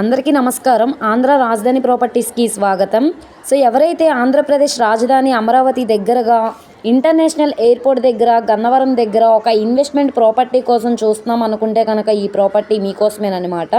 అందరికీ నమస్కారం. ఆంధ్ర రాజధాని ప్రాపర్టీస్కి స్వాగతం. సో ఎవరైతే ఆంధ్రప్రదేశ్ రాజధాని అమరావతి దగ్గరగా ఇంటర్నేషనల్ ఎయిర్పోర్ట్ దగ్గర గన్నవరం దగ్గర ఒక ఇన్వెస్ట్మెంట్ ప్రాపర్టీ కోసం చూస్తున్నాం అనుకుంటే కనుక ఈ ప్రాపర్టీ మీకోసమేనమాట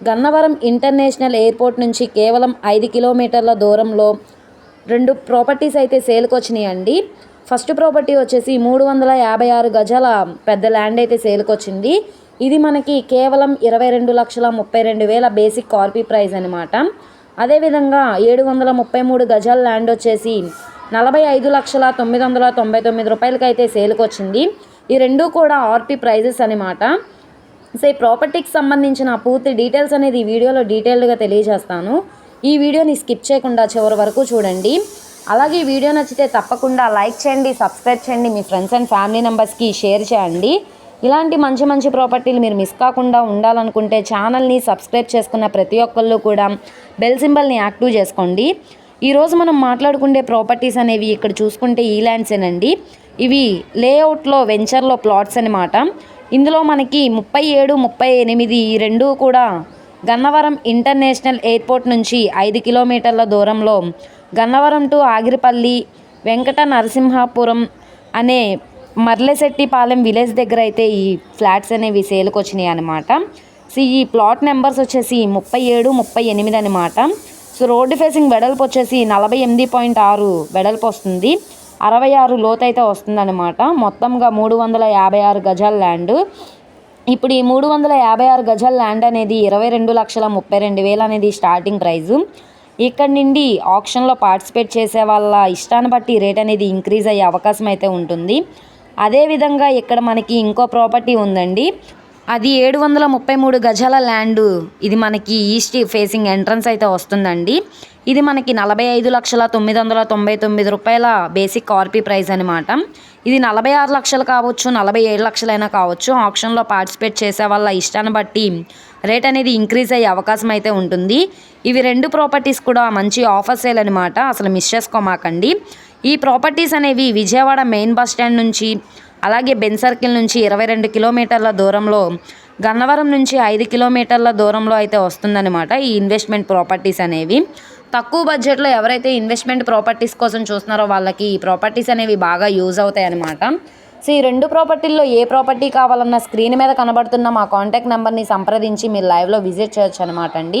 గన్నవరం ఇంటర్నేషనల్ ఎయిర్పోర్ట్ నుంచి కేవలం ఐదు కిలోమీటర్ల దూరంలో రెండు ప్రాపర్టీస్ అయితే సేల్కి వచ్చినాయండి. ఫస్ట్ ప్రాపర్టీ వచ్చేసి మూడు వందల యాభై ఆరు గజాల పెద్ద ల్యాండ్ అయితే సేల్కి వచ్చింది. ఇది మనకి కేవలం ఇరవై రెండు లక్షల ముప్పై రెండు వేల బేసిక్ కార్పీ ప్రైస్ అనమాట అదేవిధంగా ఏడు వందల ముప్పై మూడు గజాల ల్యాండ్ వచ్చేసి నలభై ఐదు లక్షల తొమ్మిది వందల తొంభై తొమ్మిది రూపాయలకి అయితే సేల్కి వచ్చింది. ఈ రెండు కూడా ఆర్పీ ప్రైజెస్ అనమాట సో ఈ ప్రాపర్టీకి సంబంధించిన పూర్తి డీటెయిల్స్ అనేది ఈ వీడియోలో డీటెయిల్డ్గా తెలియజేస్తాను. ఈ వీడియోని స్కిప్ చేయకుండా చివరి వరకు చూడండి. అలాగే ఈ వీడియో నచ్చితే తప్పకుండా లైక్ చేయండి సబ్స్క్రైబ్ చేయండి మీ ఫ్రెండ్స్ అండ్ ఫ్యామిలీ మెంబర్స్కి షేర్ చేయండి. ఇలాంటి మంచి మంచి ప్రాపర్టీలు మీరు మిస్ కాకుండా ఉండాలనుకుంటే ఛానల్ని సబ్స్క్రైబ్ చేసుకున్న ప్రతి ఒక్కళ్ళు కూడా బెల్ సింబల్ని యాక్టివ్ చేసుకోండి. ఈరోజు మనం మాట్లాడుకునే ప్రాపర్టీస్ అనేవి ఇక్కడ చూసుకుంటే ఈ ల్యాండ్సేనండి ఇవి లేఅవుట్లో వెంచర్లో ప్లాట్స్ అనమాట ఇందులో మనకి ముప్పై ఏడు ముప్పై ఎనిమిది ఈ రెండు కూడా గన్నవరం ఇంటర్నేషనల్ ఎయిర్పోర్ట్ నుంచి ఐదు కిలోమీటర్ల దూరంలో గన్నవరం టు ఆగిరిపల్లి వెంకట నరసింహాపురం అనే మర్లెశెట్టిపాలెం విలేజ్ దగ్గర అయితే ఈ ఫ్లాట్స్ అనేవి సేల్కి వచ్చినాయి అనమాట సో ఈ ప్లాట్ నెంబర్స్ వచ్చేసి ముప్పై ఏడు ముప్పై ఎనిమిది అనమాట సో రోడ్డు ఫేసింగ్ వెడల్పు వచ్చేసి నలభై ఎనిమిది పాయింట్ ఆరు వెడల్పు వస్తుంది. అరవై ఆరు లోతు అయితే వస్తుందన్నమాట. మొత్తంగా మూడు వందల యాభై ఆరు గజాల ల్యాండ్. ఇప్పుడు ఈ మూడు వందల యాభై ఆరు గజాల ల్యాండ్ అనేది ఇరవై రెండు లక్షల ముప్పై రెండు వేలు అనేది స్టార్టింగ్ ప్రైజు. ఇక్కడ నుండి ఆప్షన్లో పార్టిసిపేట్ చేసే వాళ్ళ ఇష్టాన్ని బట్టి రేట్ అనేది ఇంక్రీజ్ అయ్యే అవకాశం అయితే ఉంటుంది. అదేవిధంగా ఇక్కడ మనకి ఇంకో ప్రాపర్టీ ఉందండి. అది ఏడు వందల ముప్పై మూడు గజాల ల్యాండ్. ఇది మనకి ఈస్ట్ ఫేసింగ్ ఎంట్రన్స్ అయితే వస్తుందండి. ఇది మనకి నలభై ఐదు లక్షల తొమ్మిది వందల తొంభై తొమ్మిది రూపాయల బేసిక్ ఆర్పీ ప్రైస్ అనమాట ఇది నలభై ఆరు లక్షలు కావచ్చు నలభై ఏడు లక్షలైనా కావచ్చు. ఆప్షన్లో పార్టిసిపేట్ చేసే వాళ్ళ ఇష్టాన్ని బట్టి రేట్ అనేది ఇంక్రీజ్ అయ్యే అవకాశం అయితే ఉంటుంది. ఇవి రెండు ప్రాపర్టీస్ కూడా మంచి ఆఫర్ సేల్ అనమాట అసలు మిస్ చేసుకోమాకండి. ఈ ప్రాపర్టీస్ అనేవి విజయవాడ మెయిన్ బస్ స్టాండ్ నుంచి అలాగే బెన్ సర్కిల్ నుంచి ఇరవై రెండు కిలోమీటర్ల దూరంలో గన్నవరం నుంచి ఐదు కిలోమీటర్ల దూరంలో అయితే వస్తుందన్నమాట ఈ ఇన్వెస్ట్మెంట్ ప్రాపర్టీస్ అనేవి. తక్కువ బడ్జెట్లో ఎవరైతే ఇన్వెస్ట్మెంట్ ప్రాపర్టీస్ కోసం చూస్తున్నారో వాళ్ళకి ఈ ప్రాపర్టీస్ అనేవి బాగా యూజ్ అవుతాయి అన్నమాట సో ఈ రెండు ప్రాపర్టీల్లో ఏ ప్రాపర్టీ కావాలన్నా స్క్రీన్ మీద కనబడుతున్న మా కాంటాక్ట్ నెంబర్ని సంప్రదించి మీరు లైవ్లో విజిట్ చేయొచ్చు అనమాట అండి.